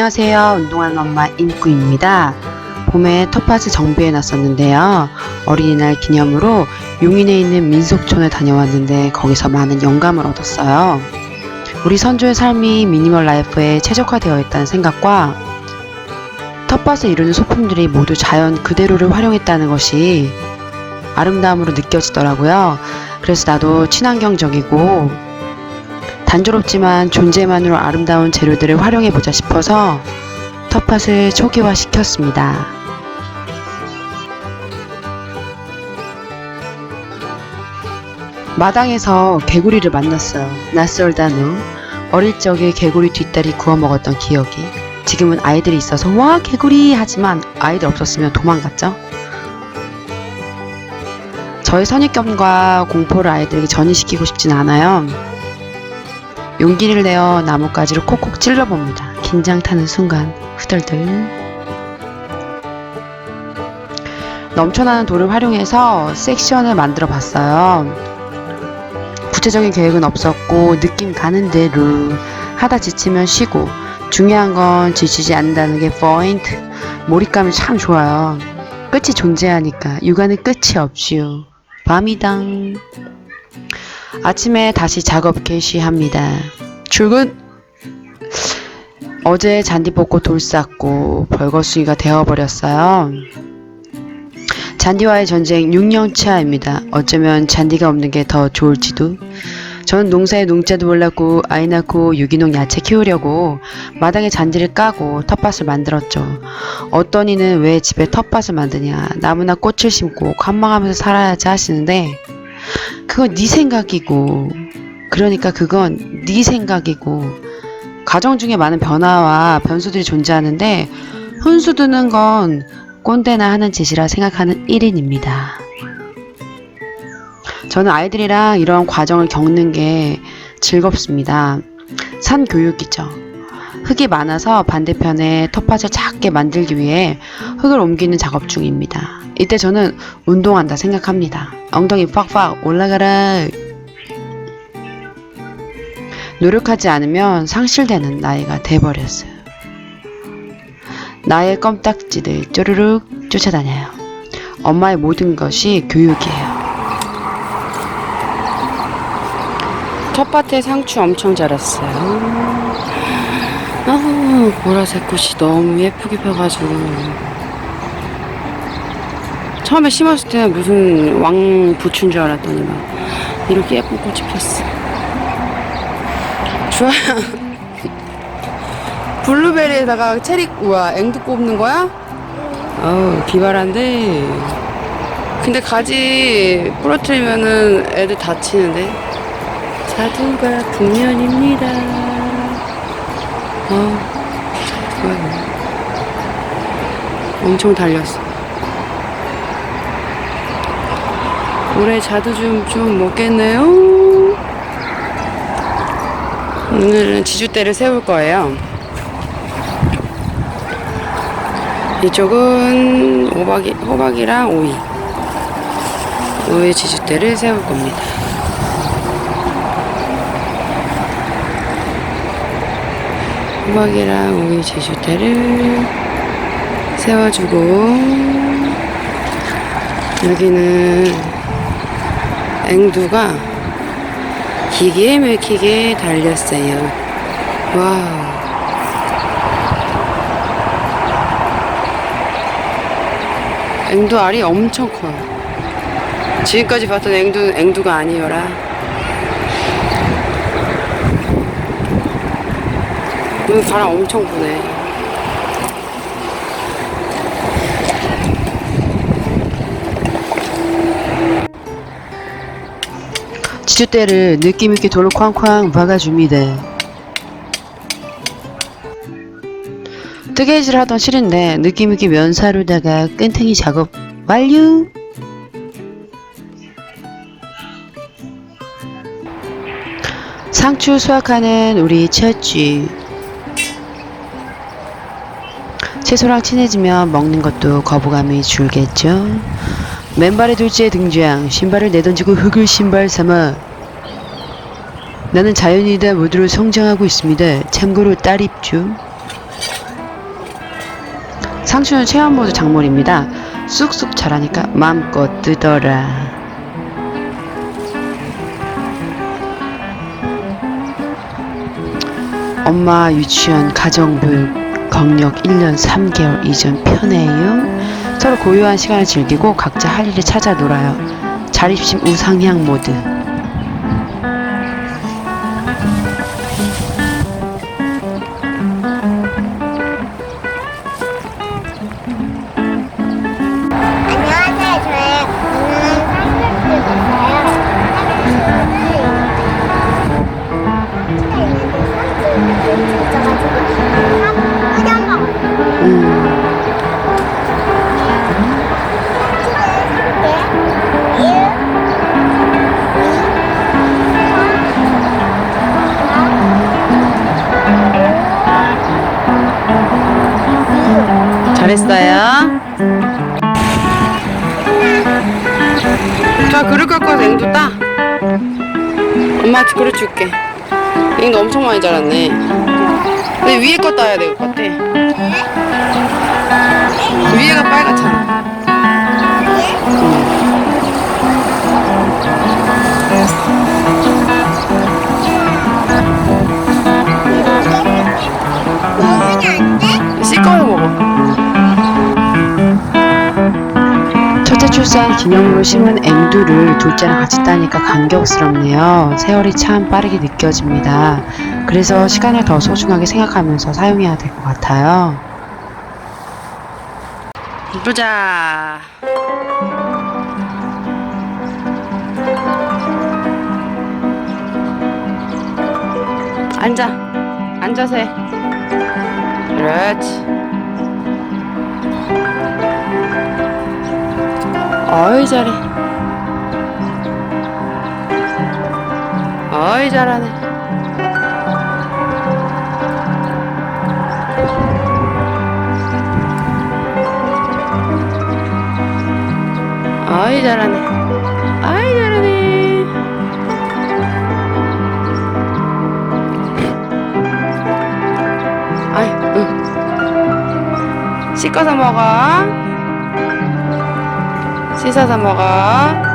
안녕하세요. 운동하는 엄마 인구입니다. 봄에 텃밭을 정비해 놨었는데요. 어린이날 기념으로 용인에 있는 민속촌에 다녀왔는데 거기서 많은 영감을 얻었어요. 우리 선조의 삶이 미니멀 라이프에 최적화되어 있다는 생각과 텃밭을 이루는 소품들이 모두 자연 그대로를 활용했다는 것이 아름다움으로 느껴지더라고요. 그래서 나도 친환경적이고 단조롭지만 존재만으로 아름다운 재료들을 활용해보자 싶어서 텃밭을 초기화 시켰습니다. 마당에서 개구리를 만났어요. 낯설다 너. 어릴 적에 개구리 뒷다리 구워 먹었던 기억이. 지금은 아이들이 있어서 와 개구리 하지만 아이들 없었으면 도망갔죠. 저의 선입견과 공포를 아이들에게 전이시키고 싶진 않아요. 용기를 내어 나뭇가지로 콕콕 찔러봅니다. 긴장 타는 순간 후덜덜 넘쳐나는 돌을 활용해서 섹션을 만들어 봤어요. 구체적인 계획은 없었고 느낌 가는 대로 하다 지치면 쉬고 중요한 건 지치지 않는다는 게 포인트. 몰입감이 참 좋아요. 끝이 존재하니까 육아는 끝이 없지요. 밤이당. 아침에 다시 작업 개시합니다. 출근! 어제 잔디 뽑고 돌 쌓고 벌거숭이가 되어버렸어요. 잔디와의 전쟁 6년 차입니다. 어쩌면 잔디가 없는 게 더 좋을지도. 저는 농사에 농자도 몰랐고 아이 낳고 유기농 야채 키우려고 마당에 잔디를 까고 텃밭을 만들었죠. 어떤 이는 왜 집에 텃밭을 만드냐 나무나 꽃을 심고 관망하면서 살아야지 하시는데 그건 네 생각이고 그러니까 그건 네 생각이고 가정 중에 많은 변화와 변수들이 존재하는데 훈수 두는 건 꼰대나 하는 짓이라 생각하는 1인입니다. 저는 아이들이랑 이런 과정을 겪는 게 즐겁습니다. 산 교육이죠. 흙이 많아서 반대편에 텃밭을 작게 만들기 위해 흙을 옮기는 작업 중입니다. 이때 저는 운동한다 생각합니다. 엉덩이 팍팍 올라가라. 노력하지 않으면 상실되는 나이가 돼버렸어요. 나의 껌딱지들 쪼르륵 쫓아다녀요. 엄마의 모든 것이 교육이에요. 텃밭에 상추 엄청 자랐어요. 아, 보라색 꽃이 너무 예쁘게 펴가지고. 처음에 심었을 때 무슨 왕 부추인 줄 알았더니 막 이렇게 예쁜 꽃이 폈어. 좋아요. 블루베리에다가 체리, 우와, 앵두 꼽는 거야? 어우, 비바란데. 근데 가지 부러뜨리면은 애들 다치는데. 자두가 북면입니다. 어, 좋아요. 엄청 달렸어. 올해 자두 좀, 좀 먹겠네요. 오늘은 지주대를 세울 거예요. 이쪽은 호박이, 호박이랑 오이. 오이 지주대를 세울 겁니다. 호박이랑 오이 지주대를 세워주고, 여기는 앵두가 기계 막히게 달렸어요. 와우. 앵두 알이 엄청 커요. 지금까지 봤던 앵두, 앵두가 아니어라. 오늘 바람 엄청 부네. 지주대를 느낌있게 돌을 쾅쾅 박아줍니다. 뜨개질 하던 실인데 느낌있게 면사로다가 끈탱이 작업 완료! 상추 수확하는 우리 첫쥐 채소랑 친해지면 먹는 것도 거부감이 줄겠죠? 맨발의 둘째 등장 신발을 내던지고 흙을 신발 삼아 나는 자연이다 모두로 성장하고 있습니다 참고로 딸 입죠 상추는 체험 모드 작물입니다. 쑥쑥 자라니까 마음껏 뜯어라. 엄마 유치원 가정교육 경력 1년 3개월 이전 편해요. 서로 고요한 시간을 즐기고 각자 할 일을 찾아 놀아요. 자립심 우상향 모드. 잘했어요. 자, 그릇 갖고 와서 따. 엄마 그릇 줄게. 앵두 엄청 많이 자랐네. 근데 위에 거 따야 될 것 같아. 위에가 빨갛잖아. 출산 기념으로 심은 앵두를 둘째랑 같이 따니까 감격스럽네요. 세월이 참 빠르게 느껴집니다. 그래서 시간을 더 소중하게 생각하면서 사용해야 될 것 같아요. 보자. 앉아. 앉아서 해. 그렇지. 어이 잘해. 어이 잘하네. 어이 잘하네. 어이 잘하네. 아이, 응. 씻어서 먹어. 씻어서 먹어.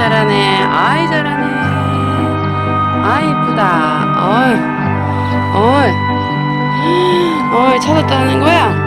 잘하네. 아이 잘하네. 아이 이쁘다. 어이. 어이. 어이 찾았다는 거야?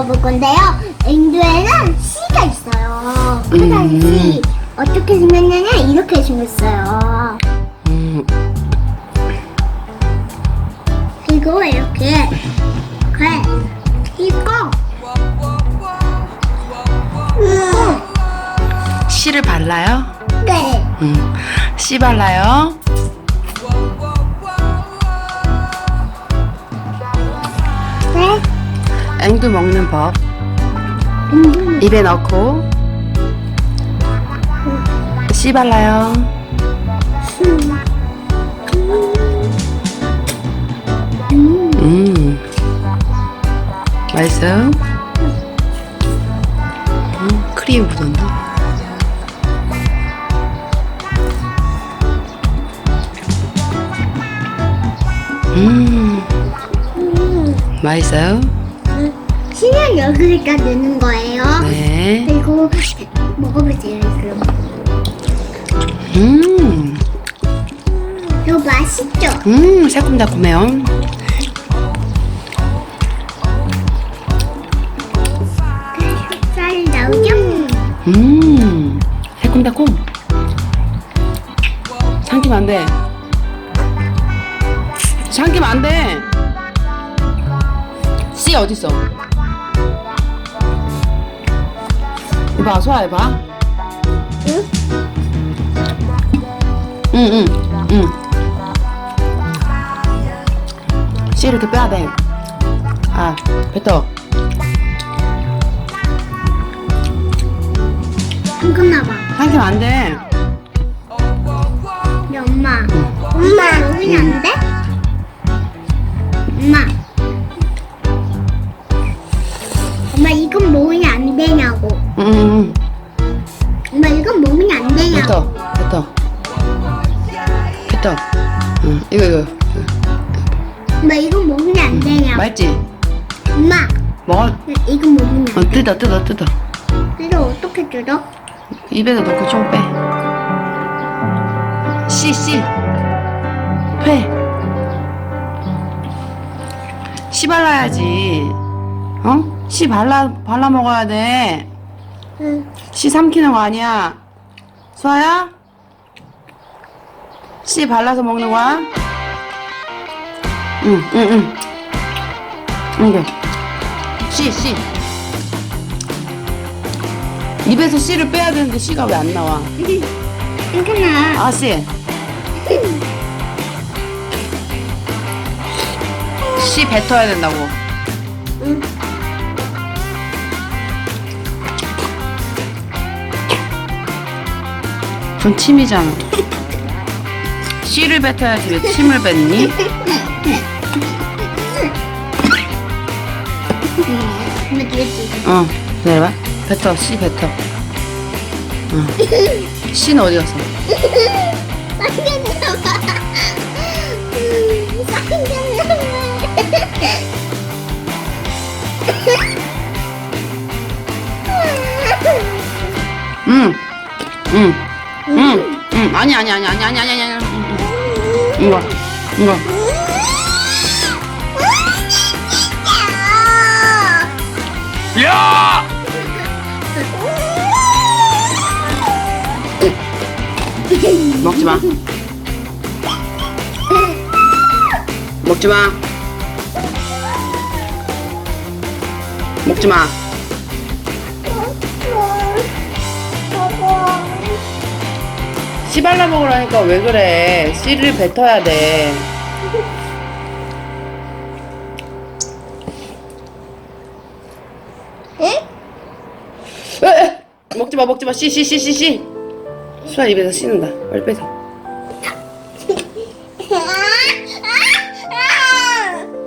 먹어볼 건데요. 엔두에는 씨가 있어요. 그 당시 어떻게 생겼냐면 이렇게 생겼어요. 음, 그리고 이렇게 그래 이거 이거 씨를 발라요? 네 음, 씨 발라요? 네 앵두 먹는 법. 입에 넣고 씨 발라요. 음, 음, 맛있어요? 음, 크림 묻었네. 음, 맛있어요? 키면 여기니까 되는 거예요. 네. 네 그리고 먹어보세요, 그럼. 음, 이거 맛있죠? 음, 새콤달콤해요. 쌀 나오죠? 음, 새콤달콤. 삼키면 안 돼. 삼키면 안 돼. 씨 어딨어? 이봐, 소아, 이봐. 응? 응, 응, 응. 씨 이렇게 빼야 돼. 아, 뱉어. 안 끝나봐. 삼키면 안 돼. 근데 엄마. 엄마, 먹으면 안 돼? 엄마, 이거, 이거. 엄마, 이건 먹으면 안 되냐고. 맛있지? 엄마, 먹어. 이건 먹으면 어, 안 돼. 뜯어, 뜯어, 뜯어. 이거 어떻게 뜯어? 입에다 넣고 좀 빼. 씨, 씨. 회. 씨 발라야지. 어? 씨 발라, 발라 먹어야 돼. 응. 씨 삼키는 거 아니야. 수아야? 씨 발라서 먹는 거야? 응, 응, 응. 이게. 씨, 씨. 입에서 씨를 빼야 되는데 씨가 왜 안 나와? 괜찮아. 아, 씨. 씨 뱉어야 된다고. 응. 전 침이잖아. 씨를 뱉어야지 왜 침을 뱉니? 엄마 뒤에지. 어, 기다려봐. 뱉어, 씨 뱉어. 어. 씨는 어디 갔어? 쌍견이라봐. 쌍견이라봐. 응, 응, 응, 응. 아니, 아니, 아니, 아니, 아니, 아니, 아니. 이거, 이거. 야! 먹지 마. 먹지 마. 먹지 마. 씨 발라 먹으라니까 왜 그래? 씨를 뱉어야 돼. 응? 에, 에! 먹지 마, 먹지 마. 씨, 씨, 씨, 씨, 씨. 수아 입에서 씻는다. 빨리 뺏어.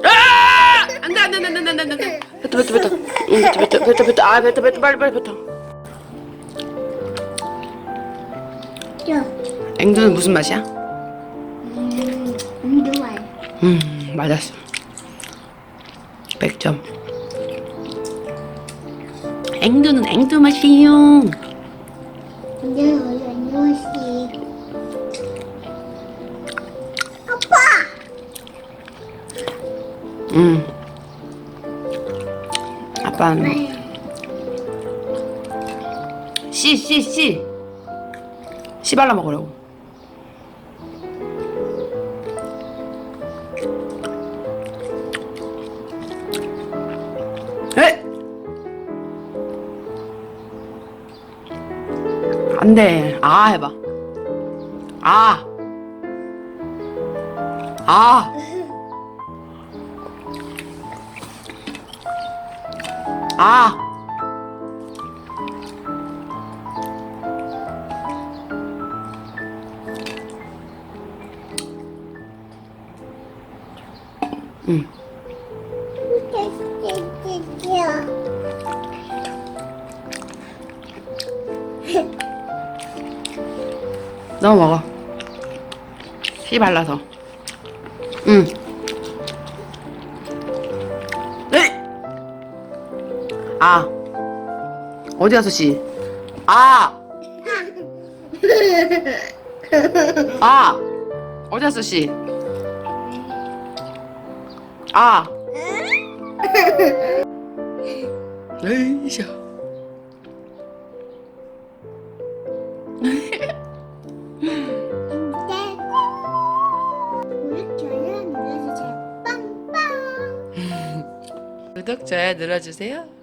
아! 안 돼, 안 돼, 안 돼, 안 돼, 안 돼, 안 돼. 뱉어, 뱉어, 뱉어. 응, 뱉어, 뱉어, 뱉어, 뱉어. 아, 뱉어, 뱉어, 빨리, 빨리 뱉어. 야, 앵두는 무슨 맛이야? 음, 안 좋아해. 음, 맞았어. 100점. 앵두는 앵두 맛이요. 근데 원래 안! 음. 아빠는 왜? 씨, 씨, 씨. 씨 발라 먹으라고. 에? 안 돼. 아 해봐. 아. 아. 아. 응. 너 먹어. 씨 발라서. 응. 에이! 아. 어디 가서 씨? 아! 아! 어디 갔어 씨? 아. 에이샤. 음. 구독 좋아요 눌러주세요.